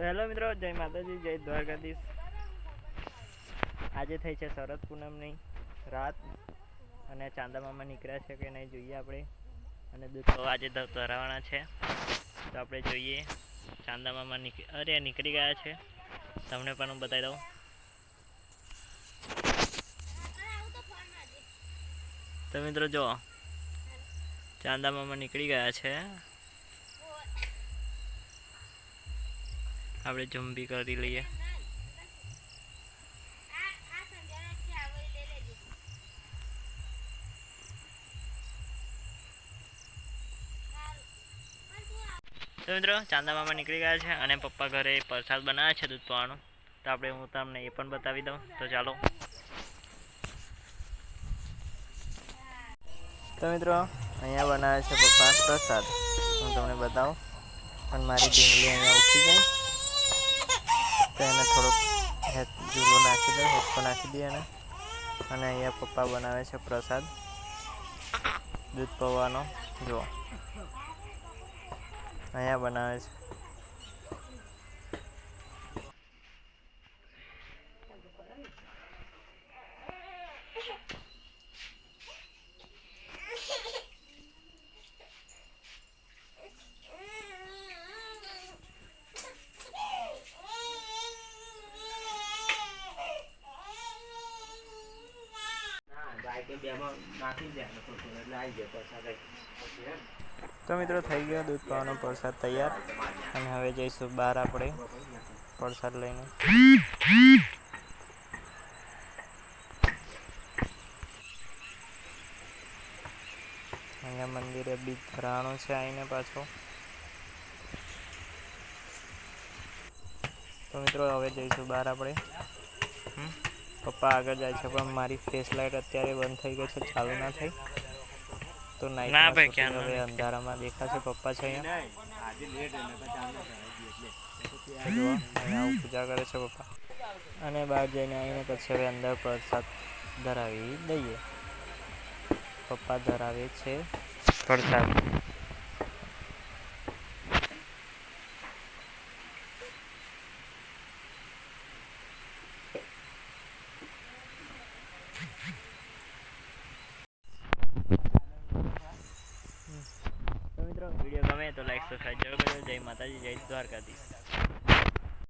Hello મિત્રો, જય માતાજી, જય દ્વારકાધીશ. આજે થઈ છે શરદ પૂનમની રાત અને ચાંદા મામા નીકળ્યા છે કે નહીં જોઈએ આપણે. અને દુઃખો આજે ધરાવાના છે. તો આપણે જોઈએ ચાંદા મામા નીકળી અરે, નીકળી ગયા છે. તમને પણ હું બતાવી દઉં. તો મિત્રો જો ચાંદા મામા નીકળી ગયા છે. આપણે જમ્બી કરી લઈએ. તો મિત્રો, ચાંદા મામા નીકળી ગયા છે અને પપ્પા ઘરે પ્રસાદ બનાવે છે દૂધ પવાનું. તો આપણે હું તમને એ પણ બતાવી દઉં. તો ચાલો. તો મિત્રો, અહીંયા બનાવે છે પપ્પા પ્રસાદ. હું તમને બતાવું. પણ મારી ઢીંગલી અહીંયા ઉઠી ગઈ. તો એને થોડોક હેત ઝૂલો નાખી દે, હેચકો નાખી દઈએ એને. અને અહીંયા પપ્પા બનાવે છે પ્રસાદ. દૂધ પૌવાનો. જુઓ. અહીંયા બનાવે છે. તો મિત્રો થઈ ગયો દૂધ પાવાનો પ્રસાદ તૈયાર. અને હવે જઈશું બહાર આપણે પ્રસાદ લઈને. અહીંયા મંદિરે બીજ ભરાણું છે આવીને પાછો. તો મિત્રો હવે જઈશું બહાર આપણે. પપ્પા આગળ જાય છે પણ મારી ફેસ લાઇટ અત્યારે બંધ થઈ ગઈ છે ચાલુ ના થઈ. તો ના ભાઈ, ક્યાં હવે અંધારામાં દેખાશે પપ્પા છે અહીંયા. અહીંયા આવું પૂજા કરે છે પપ્પા. અને બહાર જઈને આવીને પછી હવે અંદર પ્રસાદ ધરાવી દઈએ. પપ્પા ધરાવે છે પ્રસાદ. તો ગમે તો લાઈક સબસ્ક્રાઈબ જરૂર કરજો. જય માતાજી જય દ્વારકાધીશ.